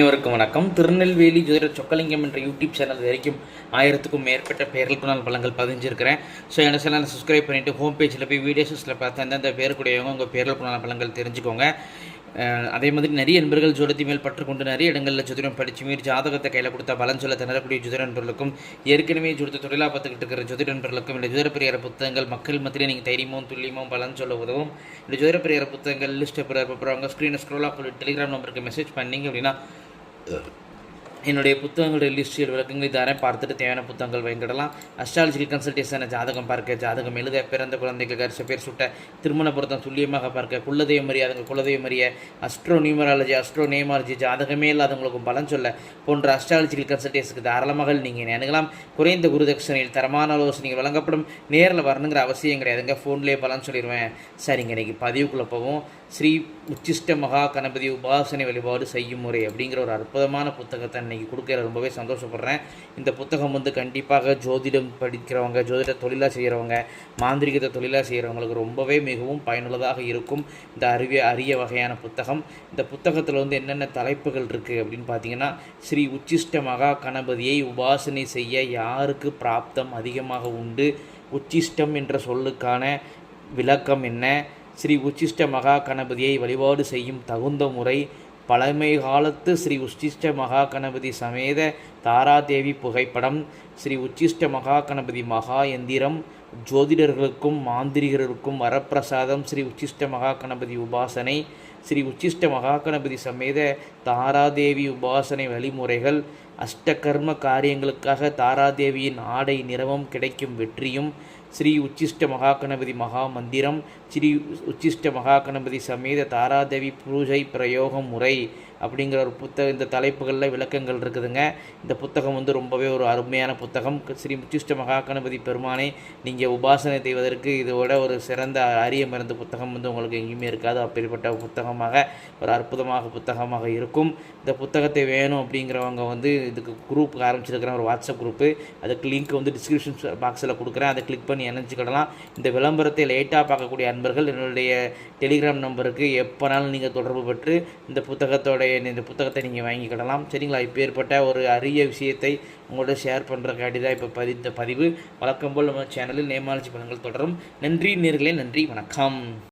அனைவருக்கும் வணக்கம். திருநெல்வேலி ஜோதிட சொக்கலிங்கம் என்ற யூடியூப் சேனல் வரைக்கும் ஆயிரத்துக்கும் மேற்பட்ட பேர்களுக்கு நான் பலங்கள் பதிஞ்சிருக்கிறேன் ஸோ என்ன சேனல் சப்ஸ்கிரைப் பண்ணிவிட்டு ஹோம் பேஜில் போய் வீடியோஸில் பார்த்து அந்தந்த பேருக்குடையவங்க உங்கள் பேர்களுக்குண்டான பலங்கள் தெரிஞ்சுக்கோங்க. அதே மாதிரி நிறைய நண்பர்கள் ஜோடத்தி மேல் பற்று கொண்டு நிறைய இடங்களில் ஜோதிடம் படித்து மீறி ஜாதகத்தை கையில் கொடுத்தா பலன் சொல்ல திணறக்கூடிய ஜோதிட நண்பர்களுக்கும் ஏற்கனவே ஜோதிட தொழிலாக பார்த்துக்கிட்டு இருக்கிற ஜோதிட நண்பர்களுக்கும் இந்த ஜோதிட புத்தகங்கள் மக்கள் மத்தியிலே நீங்கள் தைரியமும் துல்லியமும் பலன் சொல்ல உதவும். இந்த ஜோதிட பிரியார புத்தகங்கள் அப்புறம் அவங்க ஸ்க்ரீனை ஸ்க்ரோலாக போட்டு டெலிகிராம் நம்பருக்கு மெசேஜ் பண்ணீங்க அப்படின்னா uh, என்னுடைய புத்தகங்களுடைய லிஸ்டியல் விளக்கங்களை இதாரே பார்த்துட்டு தேவையான புத்தகங்கள் வாங்கிடலாம். அஸ்ட்ராலஜிக்கல் கன்சல்டேஷன் ஜாதகம் பார்க்க ஜாதகம் எழுத பிறந்த குழந்தைகளுக்கு கரிச பேர் சுட்ட திருமண பொருத்தம் துல்லியமாக பார்க்க குலதெய்வம் அறியாதவங்க குலதெய்வம் அறிய அஸ்ட்ரோ நியூமராலஜி அஸ்ட்ரோ நேமாலஜி ஜாதகமே இல்லாதவங்களுக்கும் பலன் சொல்ல போன்ற அஸ்ட்ராலஜிக்கல் கன்சல்டேஷனுக்கு தாராளமாக நீங்கள் நினைக்கலாம் குறைந்த குருதட்சணையில் தரமான ஆலோசனைகள் வழங்கப்படும். நேரில் வரணுங்கிற அவசியம் கிடையாதுங்க ஃபோன்லேயே பலன் சொல்லிடுவேன் சரிங்க இன்னைக்கு பதிவுக்குள்ளே போவோம். ஸ்ரீ உச்சிஷ்ட மகா கணபதி உபாசனை வழிபாடு செய்யும் முறை அப்படிங்கிற ஒரு அற்புதமான புத்தகத்தை இன்றைக்கி கொடுக்கற ரொம்பவே சந்தோஷப்படுறேன். இந்த புத்தகம் வந்து கண்டிப்பாக ஜோதிடம் படிக்கிறவங்க ஜோதிட தொழிலாக செய்கிறவங்க மாந்திரிகத்தை தொழிலாக செய்கிறவங்களுக்கு ரொம்பவே மிகவும் பயனுள்ளதாக இருக்கும். இந்த அறிவிய அரிய வகையான புத்தகம். இந்த புத்தகத்தில் வந்து என்னென்ன தலைப்புகள் இருக்குது அப்படின்னு பார்த்தீங்கன்னா ஸ்ரீ உச்சிஷ்ட மகா கணபதியை உபாசனை செய்ய யாருக்கு பிராப்தம் அதிகமாக உண்டு? உச்சிஷ்டம் என்ற சொல்லுக்கான விளக்கம் என்ன? ஸ்ரீ உச்சிஷ்ட மகா கணபதியை வழிபாடு செய்யும் தகுந்த முறை பழமை காலத்து ஸ்ரீ உஷ்டிஷ்ட மகா கணபதி சமேத தாராதேவி புகைப்படம் ஸ்ரீ உச்சிஷ்ட மகா கணபதி மகா எந்திரம் ஜோதிடர்களுக்கும் மாந்திரிகர்களுக்கும் வரப்பிரசாதம் ஸ்ரீ உச்சிஷ்ட மகா கணபதி உபாசனை ஸ்ரீ உச்சிஷ்ட மகா கணபதி சமேத தாராதேவி உபாசனை வழிமுறைகள் அஷ்டகர்ம காரியங்களுக்காக தாராதேவியின் ஆடை நிறமும் கிடைக்கும் வெற்றியும் ஸ்ரீ உச்சிஷ்ட மகா கணபதி மகா மந்திரம் ஸ்ரீ உச்சிஷ்ட மகா கணபதி சமேத தாராதேவி பூஜை பிரயோகம் முறை அப்படிங்கிற ஒரு புத்தக இந்த தலைப்புகளில் விளக்கங்கள் இருக்குதுங்க. இந்த புத்தகம் வந்து ரொம்பவே ஒரு அருமையான புத்தகம். ஸ்ரீ முச்சிஷ்ட மகா கணபதி பெருமானை நீங்கள் உபாசனை செய்வதற்கு இதோட ஒரு சிறந்த அரிய மருந்து புத்தகம் வந்து உங்களுக்கு எங்கேயுமே இருக்காது. அப்படிப்பட்ட புத்தகமாக ஒரு அற்புதமாக புத்தகமாக இருக்கும். இந்த புத்தகத்தை வேணும் அப்படிங்கிறவங்க வந்து இதுக்கு குரூப் ஆரம்பிச்சிருக்கிறேன். ஒரு வாட்ஸ்அப் குரூப்பு அதுக்கு லிங்க் வந்து டிஸ்கிரிப்ஷன் பாக்ஸில் கொடுக்குறேன். அதை கிளிக் பண்ணி இணைச்சிக்கிடலாம் இந்த விளம்பரத்தை லேட்டாக பார்க்கக்கூடிய அன்பர்கள் என்னுடைய டெலிகிராம் நம்பருக்கு எப்போனாலும் நீங்கள் தொடர்பு பெற்று இந்த புத்தகத்தோடைய இந்த புத்தகத்தை நீங்கள் வாங்கிக்கிடலாம். சரிங்களா? இப்போ ஏற்பட்ட ஒரு அரிய விஷயத்தை உங்களோட ஷேர் பண்ணுறக்காடி தான் இப்போ பதித்த பதிவு. வழக்கம் போல் நம்ம சேனலில் நேமாலஜி பலன்கள் தொடரும். நன்றி நேர்களே நன்றி வணக்கம்.